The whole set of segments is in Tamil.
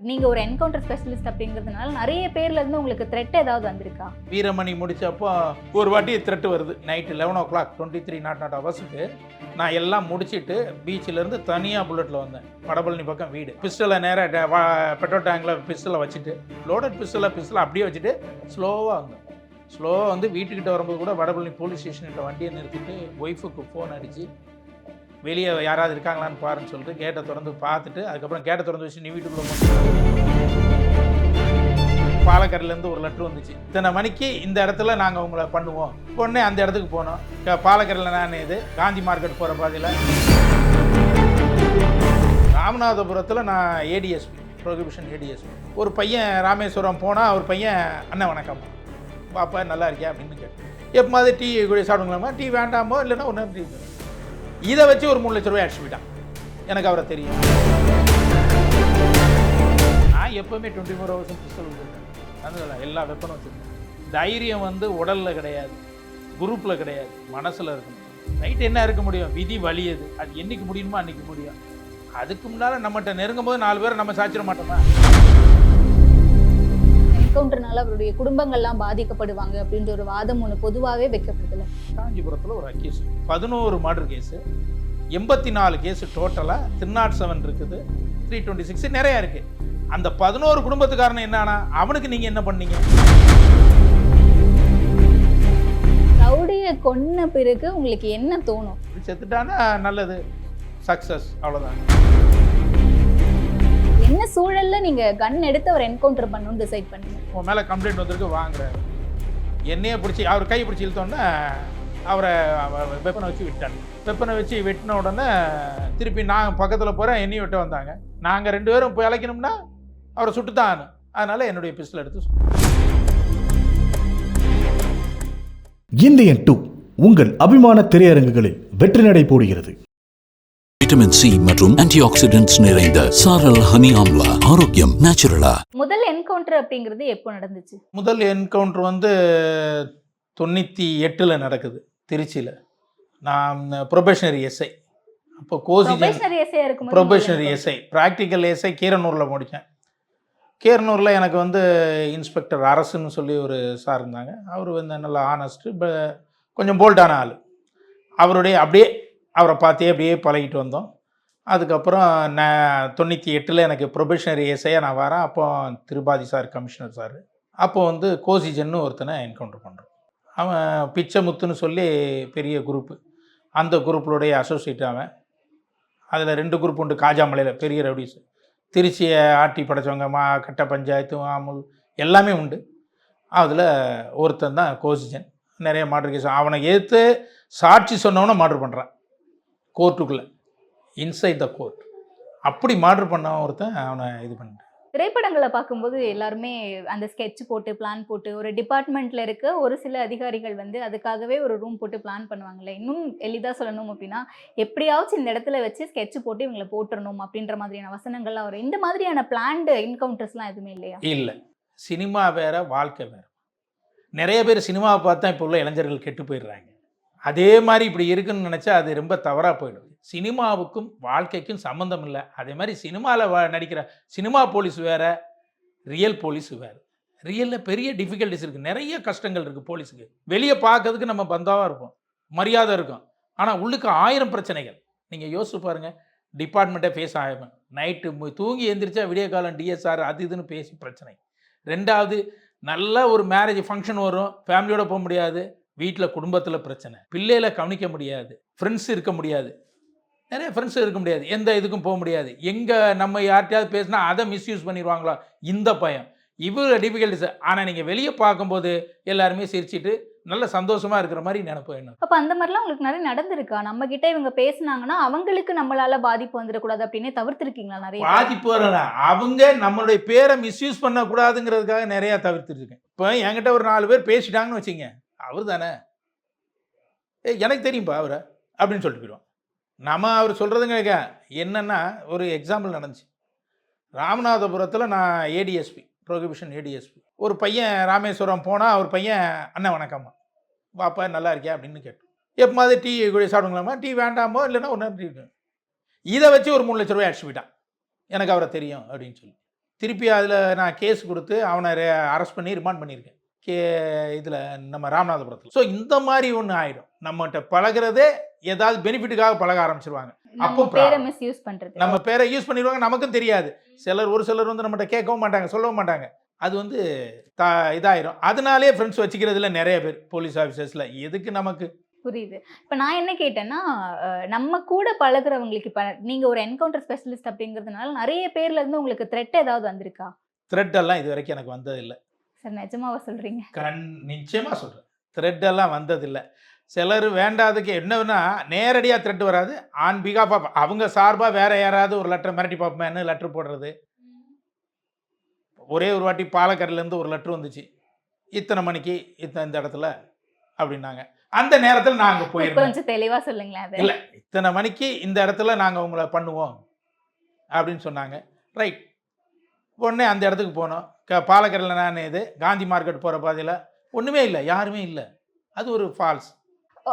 நீங்கள் ஒரு என்கவுண்டர் ஸ்பெஷலிஸ்ட் அப்படிங்கிறதுனால நிறைய பேர்ல இருந்து உங்களுக்கு த்ரெட் ஏதாவது வந்திருக்கா? வீரமணி முடிச்சப்போ ஒரு வாட்டி த்ரெட்டு வருது. Night eleven o'clock twenty three nought nought அவர்ஸுக்கு நான் எல்லாம் முடிச்சிட்டு பீச்சிலேருந்து தனியாக புல்லட்டில் வந்தேன். வடபழனி பக்கம் வீடு. பிஸ்டலை நேராக பெட்ரோல் டேங்கில் பிஸ்டலை வச்சுட்டு லோடட் பிஸ்டலை பிஸ்டலை அப்படியே வச்சுட்டு ஸ்லோவாக வந்தேன். ஸ்லோவாக வந்து வீட்டுக்கிட்ட வரும்போது கூட வடபழனி போலீஸ் ஸ்டேஷன்கிட்ட வண்டியை நிறுத்திட்டு ஒய்ஃபுக்கு ஃபோன் அடித்து வெளியே யாராவது இருக்காங்களான்னு பாருன்னு சொல்லிட்டு கேட்டை திறந்து பார்த்துட்டு அதுக்கப்புறம் கேட்டை திறந்து வச்சு நீ வீட்டுக்குள்ளே பாலக்கரையிலேருந்து ஒரு லெட்ரு வந்துச்சு. இத்தனை மணிக்கு இந்த இடத்துல நாங்கள் உங்களை பண்ணுவோம். உடனே அந்த இடத்துக்கு போனோம். பாலக்கரையில் நான் இது காந்தி மார்க்கெட் போகிற பாதையில். ராமநாதபுரத்தில் நான் ஏடிஎஸ்பி ப்ரொஹிபிஷன் ஏடிஎஸ்பி ஒரு பையன் ராமேஸ்வரம் போனால் அவர் பையன் அண்ணன் வணக்கம். பாப்பா நல்லா இருக்கியா? அப்படின்னு கேட்டேன். எப்போ மாதிரி டீ கூட சாப்பிடுங்களாமா டீ வேண்டாமோ இல்லைன்னா ஒன்று டீ இதை வச்சு ஒரு மூணு லட்ச ரூபாய் அடிச்சு எனக்கு அவரை தெரியும். நான் எப்போவுமே டுவெண்ட்டி ஃபோர் ஹவர்ஸும் பிஸ்டல் வச்சுருக்கேன் எல்லா வெப்பனும் வச்சுருக்கேன் தைரியம் வந்து உடலில் கிடையாது. குரூப்பில் கிடையாது. மனசில் இருக்கணும். நைட் என்ன இருக்க முடியும்? விதி வலியது அது என்னைக்கு முடியுமோ அன்னைக்கு முடியும். அதுக்கு முன்னால் நம்மகிட்ட நெருங்கும் போது நாலு பேரை நம்ம சாச்சிட மாட்டோமா? என்கவுண்டர்னால அவருடைய குடும்பங்கள்லாம் பாதிக்கப்படுவாங்க அப்படின்ற ஒரு வாதம் ஒன்று பொதுவாகவே வைக்கப்படுதுல காஞ்சிபுரத்தில் ஒரு அக்கேஸ் பதினோரு மர்டர் கேஸு எண்பத்தி நாலு கேஸு டோட்டலாக திருநாட் செவன் இருக்குது த்ரீ டுவெண்ட்டி சிக்ஸ் நிறையா இருக்குது அந்த பதினோரு குடும்பத்துக்காரன் என்னன்னா அவனுக்கு நீங்கள் என்ன பண்ணீங்க? ரவுடியை கொன்ன பிறகு உங்களுக்கு என்ன தோணும்? செத்துட்டானா நல்லது. சக்ஸஸ் அவ்வளோதான் சூழல்ல நீங்க கன் எடுத்து அவர் என்கவுண்டர் பண்ணணும்னு டிசைட் பண்ணீங்க. உன் மேலே கம்ப்ளைண்ட் வந்திருக்கு வாங்குறாரு என்னையே பிடிச்சி அவர் கை பிடிச்சி இழுத்தோன்னே அவரை வெப்பனை வச்சு விட்டாங்க. வெப்பனை வச்சு வெட்டின உடனே திருப்பி நான் பக்கத்தில் போகிறேன் என்னையும் வெட்ட வந்தாங்க. நாங்கள் ரெண்டு பேரும் போய் அழைக்கணும்னா அவரை சுட்டுத்தான். ஆகணும். அதனால என்னுடைய பிஸ்டல் எடுத்து சுட்டேன். இந்தியன் டூ உங்கள் அபிமான திரையரங்குகளில் வெற்றி நடை போடுகிறது. விட்டமின் சி மற்றும் ஆன்டி ஆக்சிடென்ட்ஸ் நிறைந்த சாரல் ஹனி ஆம்லா ஆரோக்கியம் நேச்சுரலா முதல் என்கவுண்டர் அப்படிங்கிறது எப்போ நடந்துச்சு? முதல் என்கவுண்டர் வந்து தொண்ணூற்றி எட்டில் நடக்குது திருச்சியில். நான் ப்ரொபேஷனரி எஸ்ஐ அப்போ இருக்கும் ப்ரொபேஷனரி எஸ்ஐ ப்ராக்டிக்கல் எஸ்ஐ கீரனூரில் முடித்தேன். கீரனூரில் எனக்கு வந்து இன்ஸ்பெக்டர் அரசுன்னு சொல்லி ஒரு சார் இருந்தாங்க. அவர் வந்து நல்லா ஆனஸ்ட்டு கொஞ்சம் போல்டான ஆள். அவருடைய அப்படியே அவரை பார்த்தே அப்படியே பழகிட்டு வந்தோம். அதுக்கப்புறம் நான் தொண்ணூற்றி எட்டில் எனக்கு ப்ரொபஷனரி ஏசையாக நான் வரேன். அப்போ திருபாதி சார் கமிஷனர் சார். அப்போ வந்து கோசிஜன்னு ஒருத்தனை என்கவுண்டர் பண்ணுறோம் அவன் பிச்சைமுத்துன்னு சொல்லி பெரிய குரூப்பு அந்த குரூப்ளுடைய அசோசியேட் அவன். அதில் ரெண்டு குரூப் உண்டு. காஜாமலையில் பெரிய ரவுடிஸ் திருச்சியை ஆட்டி படைச்சவங்க மா கட்ட பஞ்சாயத்து மாமூல் எல்லாமே உண்டு. அதில் ஒருத்தன் தான் கோசிஜன். நிறைய மாடர் கேஸ் அவனை எதிர்த்து சாட்சி சொன்னவனை மாடர் பண்ணுறான் கோர்ட்டுக்குள்ளே. இன்சைட் த கோர்ட் அப்படி மாடர் பண்ணவன் ஒருத்தன் அவனை இது பண்ணிட்டான். திரைப்படங்களை பார்க்கும்போது எல்லாருமே அந்த ஸ்கெட்ச் போட்டு பிளான் போட்டு ஒரு டிபார்ட்மெண்ட்ல இருக்க ஒரு சில அதிகாரிகள் வந்து அதுக்காகவே ஒரு ரூம் போட்டு பிளான் பண்ணுவாங்கல்ல. இன்னும் எளிதா சொல்லணும் அப்படின்னா எப்படியாச்சும் இந்த இடத்துல வச்சு ஸ்கெட்ச் போட்டு இவங்களை போட்டுறணும் அப்படின்ற மாதிரியான வசனங்கள்லாம் வரும். இந்த மாதிரியான பிளான்டு என்கவுண்டர்ஸ்லாம் எதுவுமே இல்லையா? இல்லை. சினிமா வேற வாழ்க்கை வேற. நிறைய பேர் சினிமாவை பார்த்தா இப்போ உள்ள இளைஞர்கள் கெட்டு போயிடுறாங்க. அதே மாதிரி இப்படி இருக்குன்னு நினச்சா அது ரொம்ப தவறாக போயிடும். சினிமாவுக்கும் வாழ்க்கைக்கும் சம்மந்தம் இல்லை. அதே மாதிரி சினிமாவில் நடிக்கிற சினிமா போலீஸ் வேறு ரியல் போலீஸ் வேறு. ரியலில் பெரிய டிஃபிகல்ட்டிஸ் இருக்குது நிறைய கஷ்டங்கள் இருக்குது போலீஸுக்கு. வெளியே பார்க்கறதுக்கு நம்ம பந்தாவாக இருப்போம். மரியாதை இருக்கும். ஆனால் உள்ளுக்கு ஆயிரம் பிரச்சனைகள். நீங்கள் யோசிச்சு பாருங்கள் டிபார்ட்மெண்ட்டே ஃபேஸ் ஆகும் நைட்டு தூங்கி எந்திரிச்சா விடிய காலம் டிஎஸ்ஆர் அது இதுன்னு பேசி பிரச்சனை. ரெண்டாவது நல்ல ஒரு மேரேஜ் ஃபங்க்ஷன் வரும். ஃபேமிலியோடு போக முடியாது. வீட்டில் குடும்பத்தில் பிரச்சனை. பிள்ளைகளை கவனிக்க முடியாது. ஃப்ரெண்ட்ஸ் இருக்க முடியாது. நிறைய ஃப்ரெண்ட்ஸ் இருக்க முடியாது. எந்த இதுக்கும் போக முடியாது. எங்கே நம்ம யார்கிட்டயாவது பேசினா அதை மிஸ்யூஸ் பண்ணிடுவாங்களா? இந்த பயம். இவ்வளோ டிஃபிகல்ட்டிஸ் ஆனால் நீங்கள் வெளியே பார்க்கும்போது எல்லாருமே சிரிச்சிட்டு நல்ல சந்தோஷமாக இருக்கிற மாதிரி நினைப்பு என்ன அப்ப அந்த மாதிரிலாம் உங்களுக்கு நிறைய நடந்திருக்கா? நம்ம கிட்ட இவங்க பேசுனாங்கன்னா அவங்களுக்கு நம்மளால பாதிப்பு வந்துடக்கூடாது அப்படின்னே தவிர்த்திருக்கீங்களா நிறைய? பாதிப்பு வரல. அவங்க நம்மளுடைய பேரை மிஸ்யூஸ் பண்ணக்கூடாதுங்கிறதுக்காக நிறையா தவிர்த்துருக்கேன். இப்போ என்கிட்ட ஒரு நாலு பேர் பேசிட்டாங்கன்னு வச்சுங்க அவர் தானே ஏ எனக்கு தெரியும்ப்பா அவரை அப்படின்னு சொல்லிட்டு போயிடுவான். நம்ம அவர் சொல்கிறதுங்க என்னென்னா ஒரு எக்ஸாம்பிள் நடந்துச்சு. ராமநாதபுரத்தில் நான் ஏடிஎஸ்பி ப்ரொஹிபிஷன் ஏடிஎஸ்பி ஒரு பையன் ராமேஸ்வரம் போனால் அவர் பையன் அண்ணன் வணக்கம்மா. பாப்பா நல்லா இருக்கியா? அப்படின்னு கேட்டோம் எப்போ மாதிரி டீ கூட சாப்பிடுங்களாமா டீ வேண்டாமோ? இல்லைன்னா ஒரு நேரம் டீ இதை வச்சு ஒரு மூணு லட்ச ரூபாய் அடிச்சு போயிட்டான். எனக்கு அவரை தெரியும் அப்படின்னு சொல்லி. திருப்பி அதில் நான் கேஸ் கொடுத்து அவனை அரெஸ்ட் பண்ணி ரிமாண்ட் பண்ணியிருக்கேன். கே இதில் நம்ம ராமநாதபுரத்தில். ஸோ இந்த மாதிரி ஒன்று ஆயிடும். நம்மகிட்ட பழகுறதே ஏதாவது பெனிஃபிட்டுக்காக பழக ஆரம்பிச்சிருவாங்க. அப்போ. மிஸ்யூஸ் பண்றது. நம்ம பேரை யூஸ் பண்ணிடுவாங்க. நமக்கும் தெரியாது. சிலர் ஒரு சிலர் வந்து நம்மகிட்ட கேட்கவும் மாட்டாங்க சொல்லவும் மாட்டாங்க. அது வந்து த இதாயிரும். அதனாலே ஃப்ரெண்ட்ஸ் வச்சுக்கிறதுல நிறைய பேர் போலீஸ் ஆஃபீஸர்ஸில் எதுக்கு நமக்கு? புரியுது. இப்ப நான் என்ன கேட்டேன்னா நம்ம கூட பழகுறவங்களுக்கு இப்ப நீங்க ஒரு என்கவுண்டர் ஸ்பெஷலிஸ்ட் அப்படிங்கறதுனால நிறைய பேர்ல இருந்து உங்களுக்கு த்ரெட் ஏதாவது வந்திருக்கா? த்ரெட் எல்லாம் இது வரைக்கும் எனக்கு வந்ததில்லை. சார் நிஜமாவா சொல்றீங்க? கண் நிச்சயமாக சொல்கிறேன் த்ரெட் எல்லாம் வந்ததில்லை. சிலர் வேண்டாததுக்கு என்னன்னா நேரடியாக த்ரெட் வராது. ஆன் பிகாப் ஆஃப் அவங்க சார்பாக வேற யாராவது ஒரு லெட்டர் மிரட்டி பார்ப்போமேனு லெட்டர் போடுறது? ஒரே ஒரு வாட்டி பாலக்கரையிலேருந்து ஒரு லெட்டர் வந்துச்சு. இத்தனை மணிக்கு இத்தனை இந்த இடத்துல அப்படின்னாங்க. அந்த நேரத்தில் இப்ப போயிருந்தேன் கொஞ்சம் தெளிவா சொல்லுங்களேன் இல்லை இத்தனை மணிக்கு இந்த இடத்துல நாங்கள் உங்களை பண்ணுவோம் அப்படின்னு சொன்னாங்க. ரைட் உடனே அந்த இடத்துக்கு போனோம். க பாலக்கரையில் நான் இது காந்தி மார்க்கெட் போகிற பாதையில் ஒன்றுமே இல்லை யாருமே இல்லை. அது ஒரு ஃபால்ஸ்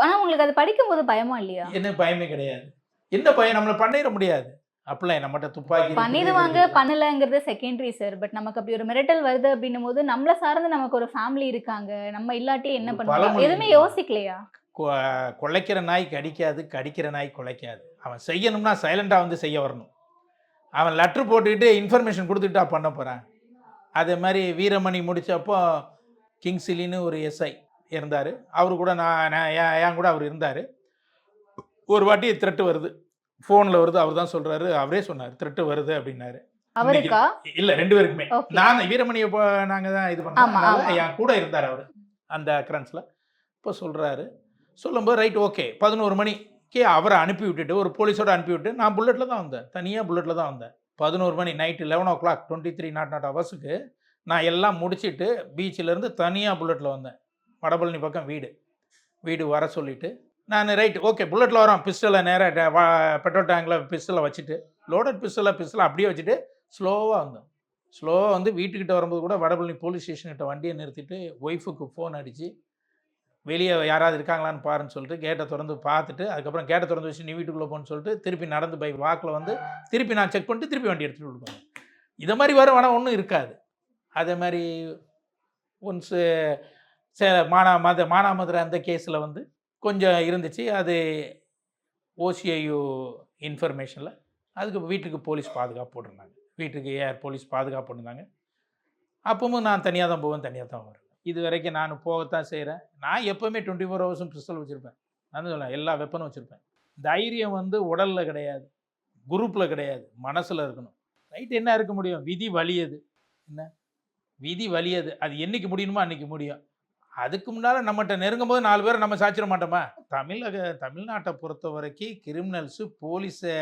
ஆனா உங்களுக்கு அது படிக்கும் போது பயமா இல்லையா? என்ன பயமே கிடையாது. என்ன பயம்? நம்மளை பண்ணிட முடியாது. அப்படிலாம் நம்மகிட்ட துப்பாக்கி பண்ணிடுவாங்க. பண்ணலங்கிறது செகண்டரி சார் பட் நமக்கு அப்படி ஒரு மிரட்டல் வருது அப்படின்னும் போது நம்மள சார்ந்து நமக்கு ஒரு ஃபேமிலி இருக்காங்க. நம்ம இல்லாட்டி என்ன பண்ணுவோம் எதுவுமே. யோசிக்கலையா? கொலைக்கிற நாய் கடிக்காது கடிக்கிற நாய் குலைக்காது. அவன் செய்யணும்னா சைலண்டாக வந்து செய்ய வரணும். அவன் லெட்ரு போட்டுக்கிட்டு இன்ஃபர்மேஷன் கொடுத்துட்டா பண்ண போகிறான் அதே மாதிரி வீரமணி முடிச்சப்போ கிங்சிலின்னு ஒரு எஸ்ஐ இருந்தார். அவர் கூட நான் நான் என் கூட அவர் இருந்தார். ஒரு வாட்டி த்ரெட்டு வருது. ஃபோனில் வருது. அவர் தான் சொல்கிறாரு அவரே சொன்னார் த்ரெட்டு வருது அப்படின்னாரு. இல்லை ரெண்டு பேருக்குமே. நான் வீரமணியை இப்போ நாங்கள் தான் இது பண்ணோம். என் கூட இருந்தார் அவர் அந்த அக்ரன்ஸில் இப்போ சொல்கிறாரு சொல்லும்போது ரைட் ஓகே. பதினோரு மணிக்கு அவரை அனுப்பி விட்டுட்டு ஒரு போலீஸோட அனுப்பி விட்டு நான் புல்லட்டில் தான் வந்தேன். தனியாக புல்லட்டில் தான் வந்தேன். பதினோரு மணி night eleven o'clock twenty three nought nought ஹவர்ஸுக்கு நான் எல்லாம் முடிச்சுட்டு பீச்சிலேருந்து தனியாக புல்லட்டில் வந்தேன். வடபழனி பக்கம் வீடு. வீடு வர சொல்லிவிட்டு நான் ரைட் ஓகே புல்லட்டில் வரோம் பிஸ்டலை நேராக பெட்ரோல் டேங்கில் பிஸ்டலை வச்சுட்டு லோடட் பிஸ்டலை பிஸ்டலை அப்படியே வச்சுட்டு ஸ்லோவாக வந்தோம். ஸ்லோவாக வந்து வீட்டுக்கிட்ட வரும்போது கூட வடபழனி போலீஸ் ஸ்டேஷன்கிட்ட வண்டியை நிறுத்திட்டு ஒய்ஃபுக்கு ஃபோன் அடித்து வெளியே யாராவது இருக்காங்களான்னு பாருன்னு சொல்லிட்டு கேட்டை திறந்து பார்த்துட்டு அதுக்கப்புறம் கேட்டை திறந்து வச்சு நீ வீட்டுக்குள்ளே போன்னு சொல்லிட்டு திருப்பி நடந்து போய் வாக்கில் வந்து திருப்பி நான் செக் பண்ணிட்டு திருப்பி வண்டி எடுத்துகிட்டு விடுவேன் இதை மாதிரி வர வேணால் ஒன்றும் இருக்காது. அதே மாதிரி ஒன்ஸு சே மானா மத மானாமதுரை அந்த கேஸில் வந்து கொஞ்சம் இருந்துச்சு. அது ஓசிஐயு இன்ஃபர்மேஷனில் அதுக்கு வீட்டுக்கு போலீஸ் பாதுகாப்பு போட்டிருந்தாங்க. வீட்டுக்கு ஏஆர் போலீஸ் பாதுகாப்பு பண்ணிருந்தாங்க அப்பவும் நான் தனியாக தான் போவேன் தனியாக தான் வருவேன். இது வரைக்கும் நான் போகத்தான் செய்கிறேன் நான் எப்போவுமே டுவெண்ட்டி ஃபோர் ஹவர்ஸும் பிஸ்டல் வச்சுருப்பேன். நான் சொல்லுவேன் எல்லா வெப்பனும் வச்சுருப்பேன். தைரியம் வந்து உடலில் கிடையாது. குரூப்பில் கிடையாது. மனசில் இருக்கணும். ரைட் என்ன இருக்க முடியும்? விதி வலியது. என்ன? விதி வலியது. அது என்னைக்கு முடியணுமோ அன்னைக்கு முடியும். அதுக்கு முன்னால் நம்மகிட்ட நெருங்கும் போது நாலு பேரை நம்ம சாச்சிட மாட்டோமா? தமிழக தமிழ்நாட்டை பொறுத்த வரைக்கும் கிரிமினல்ஸு போலீஸை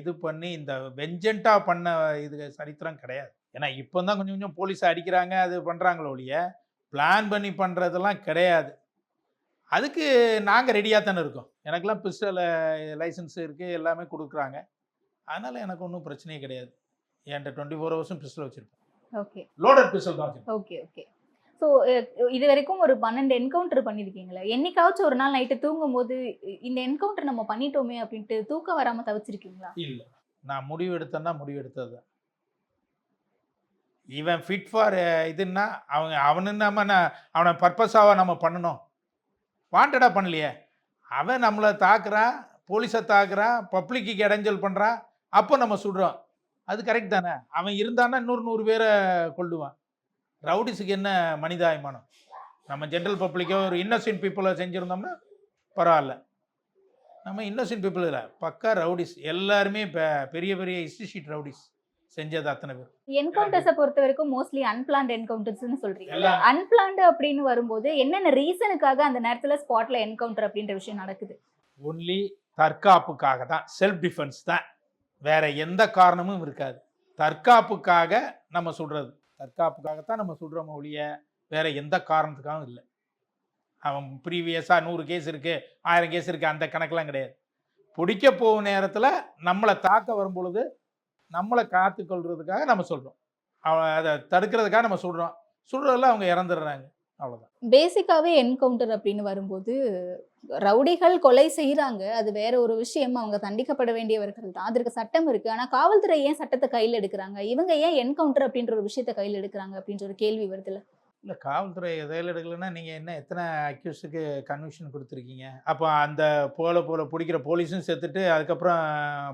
இது பண்ணி இந்த வெஞ்சண்ட்டாக பண்ண இது சரித்திரம் கிடையாது. ஏன்னா இப்போ தான் கொஞ்சம் கொஞ்சம் போலீஸை அடிக்கிறாங்க அது பண்ணுறாங்களோ ஒழிய பிளான் பண்ணி பண்ணுறதெல்லாம் கிடையாது. அதுக்கு நாங்கள் ரெடியாக தானே இருக்கோம். எனக்கெல்லாம் பிஸ்டல் லைசன்ஸ் இருக்குது எல்லாமே கொடுக்குறாங்க. அதனால் எனக்கு ஒன்றும் பிரச்சனையே கிடையாது. என்கிட்ட டுவெண்ட்டி ஃபோர் ஹவர்ஸும் பிஸ்டல் வச்சுருப்பேன். ஓகே லோடட் பிஸ்டல் தான் ஓகே ஓகே ஸோ இது வரைக்கும் ஒரு பன்னெண்டு என்கவுண்டர் பண்ணியிருக்கீங்களா என்னைக்காச்சும் ஒரு நாள் நைட்டு தூங்கும் போது இந்த என்கவுண்டர் நம்ம பண்ணிட்டோமே அப்படின்ட்டு தூக்கம் வராம தவிச்சிருக்கீங்களா? இல்லை. நான் முடிவு எடுத்தேன்னா முடிவு எடுத்தது தான். இவன் ஃபிட் ஃபார் இதுன்னா அவங்க அவனு நம்ம நான் அவனை பர்பஸாக நம்ம பண்ணணும். வாண்டடாக பண்ணலையே. அவன் நம்மளை தாக்குறான் போலீஸை தாக்குறான் பப்ளிக்கு இடைஞ்சல் பண்ணுறான் அப்போ நம்ம சுடுறோம். அது கரெக்ட் தானே? அவன் இருந்தான்னா இன்னொரு நூறு பேரை கொள்ளுவான் ரவுடிஸுக்கு என்ன மனிதாயமானம் நம்ம ஜென்ரல் பப்ளிக்கோ ஒரு இன்னசென்ட் பீப்புளை செஞ்சுருந்தோம்னா பரவாயில்ல. நம்ம இன்னசென்ட் பீப்புள் இல்லை பக்கா ரவுடிஸ் எல்லாருமே இப்போ பெரிய பெரிய இன்ஸ்டியூட் ரவுடிஸ் செஞ்சது அத்தனை பேர். என்கவுண்டர்ஸை பொறுத்த வரைக்கும் மோஸ்ட்லி அன்பிளான்ட் என்கவுண்டர்ஸ்னு சொல்றீங்க. அன்பிளான்டு அப்படின்னு வரும்போது என்னென்ன ரீசனுக்காக அந்த நேரத்துல ஸ்பாட்ல என்கவுண்டர் அப்படின்ற விஷயம் நடக்குது? ஒன்லி தற்காப்புக்காக தான். செல்ஃப் டிஃபென்ஸ் தான். வேற எந்த காரணமும் இருக்காது. தற்காப்புக்காக நம்ம சுடுறது தற்காப்புக்காகத்தான் நம்ம சுடுறோம் ஒழிய வேற எந்த காரணத்துக்காகவும் இல்லை. அவன் ப்ரீவியஸாக நூறு கேஸ் இருக்கு ஆயிரம் கேஸ் இருக்கு அந்த கணக்கெல்லாம் கிடையாது. பிடிக்க போகும் நேரத்தில் நம்மளை தாக்க வரும் பொழுது நம்மளை காத்துக்கொள்றதுக்காக நம்ம சொல்கிறோம் அதை தடுக்கிறதுக்காக நம்ம சொல்கிறோம் சுடுறதுல அவங்க இறந்துடுறாங்க. அவ்வளோதான் பேசிக்காவே என்கவுண்டர் அப்படின்னு வரும்போது ரவுடிகள் கொலை செய்கிறாங்க அது வேற ஒரு விஷயம். அவங்க தண்டிக்கப்பட வேண்டியவர்கள் தான். அதற்கு சட்டம் இருக்கு. ஆனால் காவல்துறை ஏன் சட்டத்தை கையில் எடுக்கிறாங்க? இவங்க ஏன் என்கவுண்டர் அப்படின்ற ஒரு விஷயத்த கையில் எடுக்கிறாங்க அப்படின்ற ஒரு கேள்வி வருதுல்ல. இல்லை காவல்துறை எதையில் எடுக்கலைன்னா நீங்கள் என்ன எத்தனை அக்யூஸுக்கு கன்விஷன் கொடுத்துருக்கீங்க? அப்போ அந்த போல போல பிடிக்கிற போலீஸும் செத்துட்டு அதுக்கப்புறம்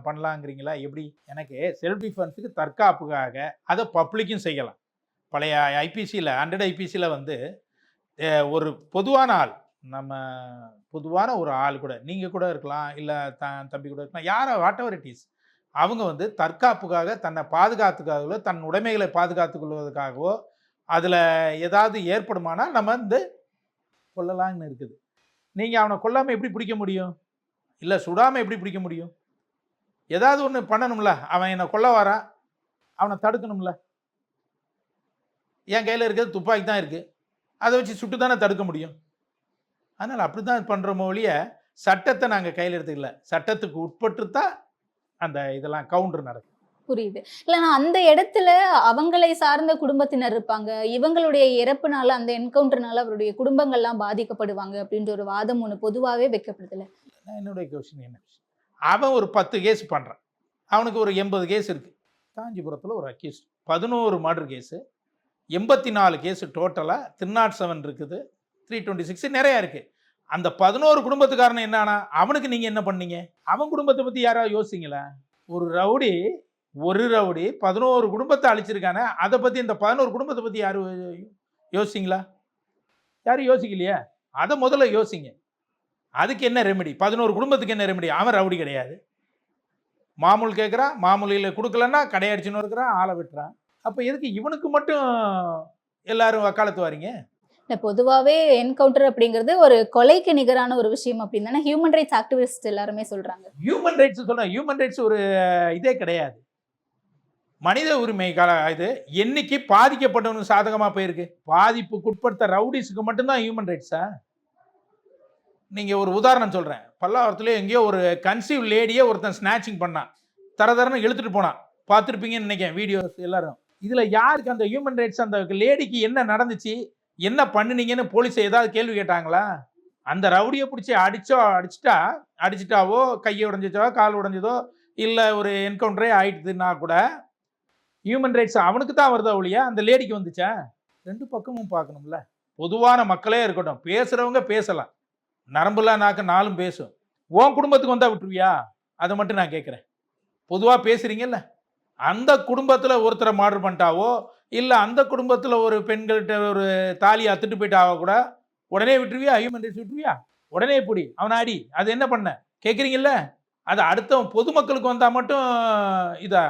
பண்ணலாங்கிறீங்களா? எப்படி? எனக்கு செல்ஃப் டிஃபென்ஸுக்கு தற்காப்புக்காக அதை பப்ளிக்கும் செய்யலாம். பழைய ஐபிசியில் ஹண்ட்ரட் ஐபிசியில் வந்து ஒரு பொதுவான ஆள் நம்ம பொதுவான ஒரு ஆள் கூட நீங்கள் கூட இருக்கலாம் இல்லை த தம்பி கூட இருக்கலாம் யாரை வாட் எவர் இட் இஸ் அவங்க வந்து தற்காப்புக்காக தன்னை பாதுகாத்துக்காகவோ தன் உடைமைகளை பாதுகாத்துக் கொள்வதற்காகவோ அதில் ஏதாவது ஏற்படுமானால் நம்ம வந்து கொல்லலாம்னு இருக்குது. நீங்கள் அவனை கொல்லாமல் எப்படி பிடிக்க முடியும்? இல்லை சுடாமல் எப்படி பிடிக்க முடியும்? ஏதாவது ஒன்று பண்ணணும்ல. அவன் என்னை கொல்ல வரான் அவனை தடுக்கணும்ல. என் கையில் இருக்கிறது துப்பாக்கி தான் இருக்குது அதை வச்சு சுட்டு தானே தடுக்க முடியும்? அதனால் அப்படி தான் பண்ணுறோமோ ஒழிய சட்டத்தை நாங்கள் கையில் எடுத்துக்கல. சட்டத்துக்கு உட்பட்டு தான் அந்த இதெல்லாம் கவுண்டர் நடக்கும் புரியுது. இல்லைன்னா அந்த இடத்துல அவங்களை சார்ந்த குடும்பத்தினர் இருப்பாங்க. இவங்களுடைய இறப்புனால அந்த என்கவுண்டர்னால அவருடைய குடும்பங்கள்லாம் பாதிக்கப்படுவாங்க அப்படின்ற ஒரு வாதம் ஒன்று பொதுவாகவே வைக்கப்படுதுல என்னுடைய கொஸ்டின் என்ன? அவன் ஒரு பத்து கேஸ் பண்ணுறான் அவனுக்கு ஒரு எண்பது கேஸ் இருக்குது காஞ்சிபுரத்தில் ஒரு அக்யூஸ் பதினோரு மர்டர் கேஸு எண்பத்தி நாலு கேஸு டோட்டலாக திருநாட் செவன் இருக்குது. த்ரீ டுவெண்ட்டி சிக்ஸ் நிறையா இருக்குது அந்த பதினோரு குடும்பத்துக்காரன் என்னன்னா அவனுக்கு நீங்கள் என்ன பண்ணீங்க? அவன் குடும்பத்தை பற்றி யாராவது யோசிங்களா ஒரு ரவுடி ஒரு ரவுடி பதினோரு குடும்பத்தை அழிச்சிருக்கானே அதை பற்றி இந்த பதினோரு குடும்பத்தை பற்றி யாரும் யோசிங்களா யாரும் யோசிக்கலையா? அதை முதல்ல யோசிங்க. அதுக்கு என்ன ரெமெடி பதினோரு குடும்பத்துக்கு என்ன ரெமெடி அவன் ரவுடி கிடையாது. மாமூல் கேட்குறான் மாமூலியில் கொடுக்கலன்னா கடையடிச்சுன்னு இருக்கிறான் ஆளை விட்டுறான். அப்போ எதுக்கு இவனுக்கு மட்டும் எல்லாரும் வக்காலத்து வாரீங்க? இல்ல பொதுவாவே என்கவுண்டர் அப்படிங்கிறது ஒரு கொலைக்கு நிகரான ஒரு விஷயம் அப்படின்னு தானே ஹியூமன் ரைட்ஸ் ஆக்டிவிஸ்ட் எல்லாருமே சொல்றாங்க. ஹியூமன் ரைட்ஸ் சொல்ல ஹியூமன் ரைட்ஸ் ஒரு இதே கிடையாது. மனித உரிமை கால இது என்னைக்கு பாதிக்கப்பட்டவனுக்கு சாதகமாக போயிருக்கு? பாதிப்புக்குட்படுத்த ரவுடிஸுக்கு மட்டும்தான் ஹியூமன் ரைட்ஸா நீங்கள் ஒரு உதாரணம் சொல்கிறேன் பல்லாவரத்துலேயே எங்கேயோ ஒரு கன்சீவ் லேடியே ஒருத்தன் ஸ்நாச்சிங் பண்ணான். தர தரன்னு இழுத்துட்டு போனான். பார்த்துருப்பீங்கன்னு நினைக்கிறேன் வீடியோஸ் எல்லாரும். இதில் யாருக்கு அந்த ஹியூமன் ரைட்ஸ் அந்த லேடிக்கு என்ன நடந்துச்சு? என்ன பண்ணுனீங்கன்னு போலீஸ் ஏதாவது கேள்வி கேட்டாங்களா? அந்த ரவுடியை பிடிச்சி அடிச்சோ அடிச்சிட்டா அடிச்சிட்டாவோ கையை உடஞ்சிச்சோ கால் உடைஞ்சதோ இல்லை ஒரு என்கவுண்டரே ஆயிட்டுதுன்னா கூட ஹியூமன் ரைட்ஸ் அவனுக்கு தான் வருதா ஒழியா? அந்த லேடிக்கு வந்துச்சா? ரெண்டு பக்கமும் பார்க்கணும்ல. பொதுவான மக்களே இருக்கட்டும். பேசுகிறவங்க பேசலாம். நரம்புலாம் நாக்கு நாளும் பேசும். உன் குடும்பத்துக்கு வந்தால் விட்டுருவியா? அதை மட்டும் நான் கேட்குறேன். பொதுவாக பேசுகிறீங்கல்ல அந்த குடும்பத்தில் ஒருத்தரை மாடர் பண்ணிட்டாவோ இல்லை அந்த குடும்பத்தில் ஒரு பெண்கள்கிட்ட ஒரு தாலி அத்துட்டு போயிட்டாவோ கூட உடனே விட்டுருவியா? Human rights விட்டுருவியா? உடனே பிடி. அவனை அடி. அது என்ன பண்ண? கேட்குறீங்கல்ல? அது அடுத்தவன் பொதுமக்களுக்கு வந்தால் மட்டும் இதா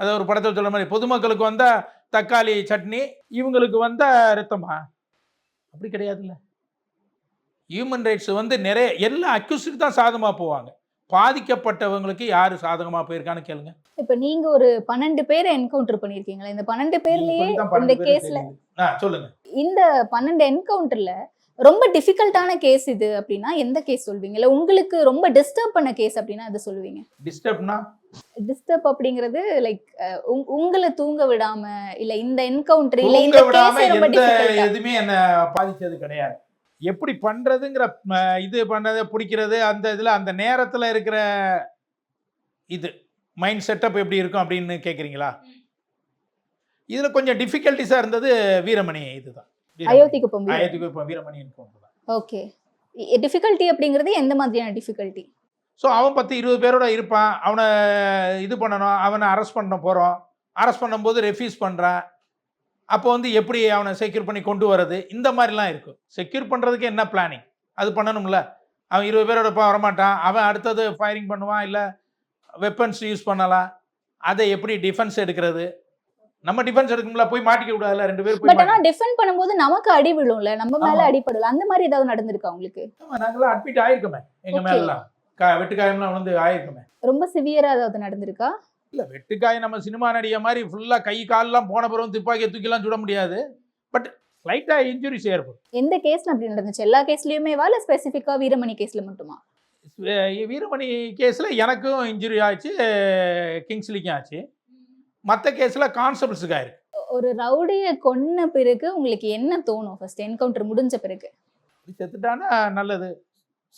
அதை ஒரு படத்தில் சொல்ல மாதிரி பொதுமக்களுக்கு வந்தால் தக்காளி சட்னி இவங்களுக்கு வந்தால் ரத்தமா? அப்படி கிடையாதுல்ல. ஹியூமன் ரைட்ஸ் வந்து நிறைய எல்லா அக்யூஸ்டுக்கு தான் சாதகமாக போவாங்க. பாதிக்கப்பட்டவங்களுக்கு யார் சாதகமாக போயிருக்கான்னு கேளுங்க. இப்ப நீங்க ஒரு பன்னெண்டு பேரை என்கவுண்டர் பண்ணிருக்கீங்களா இந்த பன்னெண்டு பேர்லயே இந்த கேஸ்ல சொல்லுங்க. இந்த பன்னெண்டு என்கவுண்டர்ல ரொம்ப டிஃபிகல்ட்டான கேஸ் இது அப்படின்னா எந்த கேஸ் சொல்வீங்க? இல்ல உங்களுக்கு ரொம்ப டிஸ்டர்ப் பண்ண கேஸ் அப்படின்னா எதை சொல்லுவீங்க? டிஸ்டர்ப்னா டிஸ்டர்ப் அப்படிங்கிறது லைக் உங்களை தூங்க விடாம இல்ல இந்த என்கவுண்டர் இல்ல இந்த விடாம எந்த எதுவுமே என்ன பாதிச்சது கிடையாது. எப்படி பண்றதுங்கிற இது பண்ணது பிடிக்கிறது அந்த இதுல அந்த நேரத்துல இருக்கிற இது மைண்ட் செட்டப் எப்படி இருக்கும் அப்படின்னு கேக்குறீங்களா? இதுல கொஞ்சம் டிஃபிகல்ட்டிஸா இருந்தது வீரமணி இதுதான். வீரமணி. அயோத்திக்கு போகும்போது அயோத்திக்கு இப்போ வீரமணி இருக்கும் ஓகே டிஃபிகல்ட்டி அப்படிங்கிறது எந்த மாதிரியான டிஃபிகல்ட்டி ஸோ அவன் பத்து இருபது பேரோட இருப்பான். அவனை இது பண்ணணும் அவனை அரெஸ்ட் பண்ண போகிறோம் அரெஸ்ட் பண்ணும்போது ரெஃப்யூஸ் பண்ணுறான் அப்போ வந்து எப்படி அவனை செக்யூர் பண்ணி கொண்டு வர்றது? இந்த மாதிரிலாம் இருக்கும். செக்யூர் பண்ணுறதுக்கு என்ன பிளானிங் அது பண்ணணும்ல. அவன் இருபது பேரோட வரமாட்டான். அவன் அடுத்தது ஃபயரிங் பண்ணுவான் இல்லை வெப்பன்ஸ் யூஸ் பண்ணலாம். அதை எப்படி டிஃபென்ஸ் எடுக்கிறது? நம்ம டிஃபென்ஸ் எடுக்கணும்ல. போய் மாட்டிக்க கூடாதுல்ல. ரெண்டு பேரும் பட் ஆனா டிஃபெண்ட் பண்ணும்போது நமக்கு அடி விழும்ல. நம்ம மேல. அடிபடல. அந்த மாதிரி ஏதாவது நடந்திருக்கா உங்களுக்கு? நாங்களாம் அட்மிட் ஆயிருக்கோமே. Okay. மேலாம் வெட்டுக்காயம்லாம் வந்து ஆயிருக்குமே. ரொம்ப சிவியரா ஏதாவது நடந்திருக்கா? இல்லை வெட்டுக்காய் நம்ம சினிமா நடிகை மாதிரி ஃபுல்லாக கை கால்லாம் போன பிறகு துப்பாக்கியை தூக்கிலாம் சுட முடியாது. பட் லைட்டாக இன்ஜுரிஸ் ஏற்படும் எந்த கேஸ்ல அப்படி நடந்துச்சு? எல்லா கேஸ்லயுமே வா? இல்ல ஸ்பெசிஃபிக்கா வீரமணி கேஸ்ல மட்டுமா? வீரமணி கேஸில் எனக்கும் இன்ஜுரி ஆச்சு கிங்ஸ்லிக்கும் ஆச்சு. மற்ற கேஸில் கான்ஸ்டபிள்ஸுக்கு ஆயிருக்கு. ஒரு ரவுடியை கொன்ன பிறகு உங்களுக்கு என்ன தோணும்? ஃபர்ஸ்ட் என்கவுண்டர் முடிஞ்ச பிறகு. செத்துட்டானா நல்லது.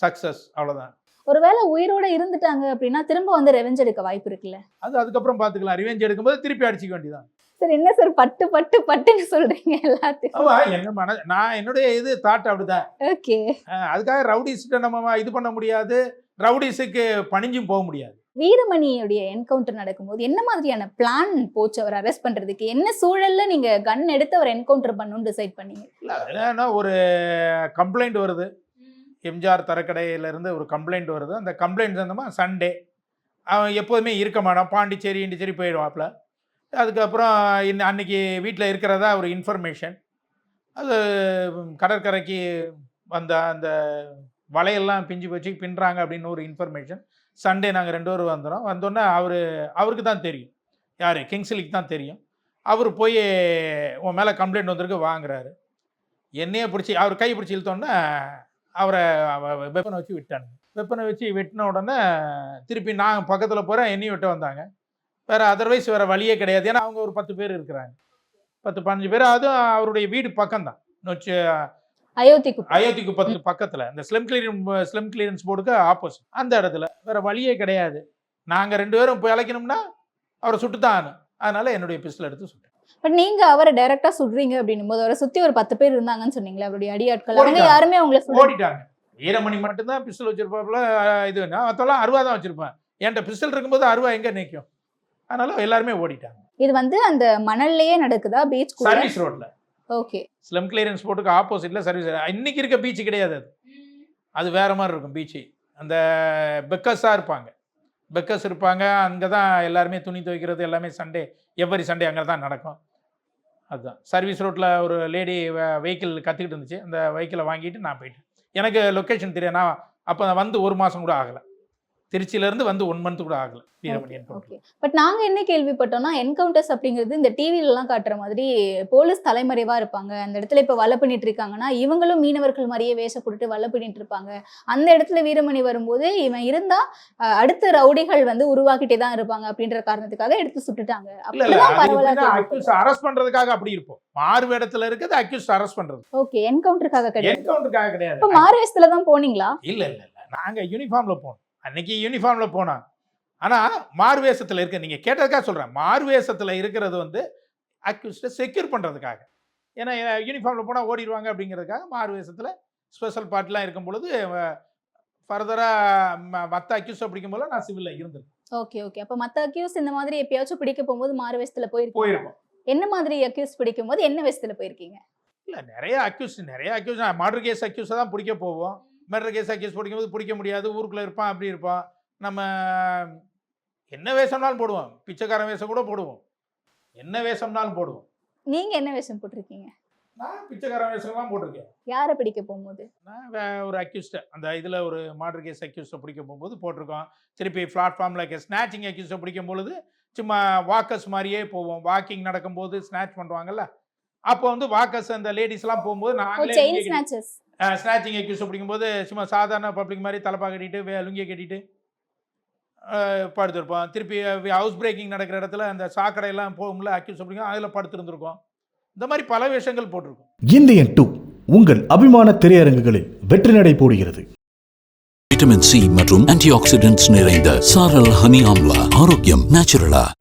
சக்ஸஸ் அவ்வளோதான் ஒருவேளை உயிரோட இருந்துட்டாங்க அப்படின்னா திரும்ப வந்து ரெவெஞ்ச் எடுக்க வாய்ப்பு இருக்குல்ல? அது அதுக்கப்புறம் பார்த்துக்கலாம் ரிவெஞ்ச் எடுக்கும்போது திருப்பி அடிச்சிக்க வேண்டியதான் சார் என்ன சார் பட்டு பட்டு பட்டுன்னு சொல்றீங்க எல்லாத்தையும்? என்ன மன நான் என்னுடைய இது தாட் அப்படிதான். ஓகே அதுக்காக ரவுடிஸ்கிட்ட நம்ம இது பண்ண முடியாது. ரவுடிஸுக்கு பணிஞ்சும் போக முடியாது. வீரமணியுடைய என்கவுண்டர் நடக்கும்போது என்ன மாதிரியான பிளான் போச்சு? அவர் அரெஸ்ட் பண்றதுக்கு? என்ன சூழல்ல நீங்க கன் எடுத்து அவர் என்கவுண்டர் பண்ணணும்னு டிசைட் பண்ணீங்க? என்னன்னா ஒரு கம்ப்ளைண்ட் வருது. எம்ஜிஆர் தரக்கடையிலேருந்து ஒரு கம்ப்ளைண்ட் வருது. அந்த கம்ப்ளைண்ட் சந்தமாக சண்டே அவன் எப்போதுமே இருக்க மாட்டான். பாண்டிச்சேரி இண்டிச்சேரி போயிடுவாப்புல. அதுக்கப்புறம் இன்ன அன்னைக்கு வீட்டில் இருக்கிறதா ஒரு இன்ஃபர்மேஷன் அது கடற்கரைக்கு வந்த அந்த வலையெல்லாம் பிஞ்சு வச்சு பின்னுறாங்க அப்படின்னு ஒரு இன்ஃபர்மேஷன் சண்டே நாங்கள் ரெண்டு பேரும் வந்துடும் வந்தோடனே அவர் அவருக்கு தான் தெரியும். யார்? கிங்ஸ்லிக்கு தான் தெரியும். அவர் போய் உன் மேலே கம்ப்ளைண்ட் வந்திருக்கு வாங்குறாரு. என்னையே பிடிச்சி அவர் கை பிடிச்சி இழுத்தோன்னே அவரை வெப்பனை வச்சு விட்டானுங்க. வெப்பனை வச்சு வெட்டின உடனே திருப்பி நான் பக்கத்தில் போகிறேன் என்னையும் விட்டு வந்தாங்க. வேறு அதர்வைஸ் வேறு வழியே கிடையாது. ஏன்னா அவங்க ஒரு பத்து பேர் இருக்கிறாங்க. பத்து பதினஞ்சு பேர். அதுவும் அவருடைய வீடு பக்கம்தான். நொச்சு அயோத்தி குப்பம் அயோத்தி குப்பத்துக்கு பக்கத்தில். இந்த ஸ்லிம் கிளியரன் ஸ்லிம் கிளியரன்ஸ் போர்டுக்கு ஆப்போசிட் அந்த இடத்துல. வேறு வழியே கிடையாது. நாங்கள் ரெண்டு பேரும் போய் அழைக்கணும்னா அவரை சுட்டு தான் அதனால என்னுடைய பிஸ்டல் எடுத்து சுட்டேன். பட் நீங்க அவரை டைரக்டா சுடுறீங்க அப்படின்னும் போது அவரை சுத்தி ஒரு பத்து பேர் இருந்தாங்கன்னு சொன்னீங்களே அவருடைய அடியாட்கள் அவங்க. யாருமே அவங்கள ஓடிட்டாங்க. வீரமணி மட்டும்தான் பிஸ்டல் வச்சிருப்பாப்புல இது மற்றெல்லாம் அருவா தான் வச்சிருப்பேன். என்கிட்ட பிஸ்டல் இருக்கும்போது அருவா எங்கே நிற்கும் அதனால எல்லாருமே ஓடிட்டாங்க. இது வந்து அந்த மணல்லையே நடக்குதா பீச் சர்வீஸ் ரோட்ல ஓகே ஸ்லம் கிளியரன்ஸ் போர்ட்டுக்கு ஆப்போசிட்ல சர்வீஸ் இன்னைக்கு இருக்க பீச் கிடையாது அது. அது வேற மாதிரி இருக்கும் பீச்சு அந்த பெக்கஸாக இருப்பாங்க. பெக்கஸ் இருப்பாங்க அங்கே தான் எல்லாருமே துணி துவைக்கிறது எல்லாமே சண்டே. எவ்வரி சண்டே அங்கே தான் நடக்கும். அதுதான். சர்வீஸ் ரோட்டில் ஒரு லேடி வெஹிக்கிள் கற்றுக்கிட்டு இருந்துச்சு. அந்த வெஹிக்கிளை வாங்கிட்டு நான் போயிட்டேன். எனக்கு லொக்கேஷன் தெரியும் நான் அப்போ வந்து ஒரு மாதம் கூட ஆகலை. திருச்சியிலேருந்து வந்து ஒன் மந்த் கூட ஆகலை வீரமணி என்கவுண்டர் ஓகே பட் நாங்க என்ன கேள்விப்பட்டோம்னா என்கவுண்டர்ஸ் அப்படிங்கிறது இந்த டிவில எல்லாம் காட்டுற மாதிரி போலீஸ் தலைமறைவா இருப்பாங்க. அந்த இடத்துல இப்ப வலை பண்ணிட்டு இருக்காங்கன்னா இவங்களும் மீனவர்கள் மாதிரியே வேஷம் போட்டுட்டு வலை பண்ணிட்டு இருப்பாங்க. அந்த இடத்துல வீரமணி வரும்போது இவன் இருந்தா அஹ், அடுத்த ரவுடிகள் வந்து உருவாக்கிட்டே தான் இருப்பாங்க அப்படின்ற காரணத்துக்காக எடுத்து சுட்டுட்டாங்க. அரெஸ்ட் பண்றதுக்காக அப்படி இருப்போம். மாறு வேடத்துல இருக்கிறது அக்யூஸ் அரெஸ்ட் பண்றது. ஓகே என்கவுண்டருக்காக கிடையாது. என்கவுண்டருக்காக இப்ப கிடையாது மாறுவேஷத்துல தான் போனீங்களா? இல்ல இல்ல இல்ல. நாங்க யூனிஃபார்ம்ல போனோம். அன்னைக்கு யூனிஃபார்ம்ல போனோம் ஆனா மாறுவேஷத்துல இருக்க நீங்க கேட்டதுக்காக சொல்றேன். மாறுவேஷத்துல இருக்கிறது வந்து அக்யூஸ்ட செக்யூர் பண்றதுக்காக. ஏன்னா யூனிஃபார்ம்ல போனா ஓடிடுவாங்க அப்படிங்கிறதுக்காக மாறுவேஷத்துல ஸ்பெஷல் பார்ட்லாம் இருக்கும் பொழுது ஃபர்தரா மற்ற அக்யூஸ்ட பிடிக்கும் போது நான் சிவில்ல இருந்திருக்கேன். ஓகே ஓகே அப்ப மத்த அக்யூஸ் இந்த மாதிரி எப்பயாச்சும் பிடிக்க போகும்போது மாறுவேஷத்துல போயிருக்கீங்க போயிருக்கோம். என்ன மாதிரி அக்யூஸ் பிடிக்கும் போது என்ன வேஷத்துல போயிருக்கீங்க? இல்ல நிறைய அக்யூஸ் நிறைய அக்யூஸ் மர்டர் கேஸ் அக்யூஸை தான் பிடிக்க போவோம். மர்டர் கேஸ் அக்யூஸ் பிடிக்கும்போது பிடிக்க முடியாது ஊருக்குள்ள இருப்பான் அப்படி இருப்பான். நம்ம என்ன வேஷம்னாலும் போடுவோம். பிச்சைக்காரன் வேஷம் கூட போடுவோம். என்ன வேஷம்னாலும் போடுவோம். நீங்க என்ன வேஷம் போட்டிருக்கீங்க? நான் பிச்சைக்காரன் வேஷம்லாம் போட்டிருக்கேன். யாரை பிடிக்க போகும்போது? நான் ஒரு அக்யூஸ்டை அந்த இதில் ஒரு மர்டர் கேஸ் அக்யூஸ்டை பிடிக்க போகும்போது போட்டிருக்கோம். திருப்பி பிளாட்ஃபார்மில் ஸ்நாச்சிங் அக்யூஸ்டை பிடிக்கும் பொழுது சும்மா வாக்கர்ஸ் மாதிரியே போவோம். வாக்கிங் நடக்கும்போது ஸ்நாச் பண்ணுவாங்கல்ல. அப்போ வந்து வாக்கர்ஸ் அந்த லேடிஸ்லாம் போகும்போது நாங்களே ஸ்நாச்சிங் அக்யூஸ் பிடிக்கும்போது சும்மா சாதாரண பப்ளிக் மாதிரி தலப்பா கட்டிட்டு வே- லுங்கியை கட்டிட்டு படுத்திருப்போம். திருப்பி ஹவுஸ் பிரேக்கிங் நடக்கிற இடத்துல அந்த சாக்கடையெல்லாம் போகும்ல அக்யூஸ் பிடிக்கும் அதில் படுத்திருந்துருக்கோம். இந்த மாதிரி பல விஷயங்கள் போட்டிருக்கோம். இந்தியன் டூ உங்கள் அபிமான திரையரங்குகளில் வெற்றி நடை போடுகிறது. விட்டமின் சி மற்றும் ஆன்டி ஆக்சிடென்ட்ஸ் நிறைந்த சாரல் ஹனி ஆம்லா ஆரோக்கியம் நேச்சுரலா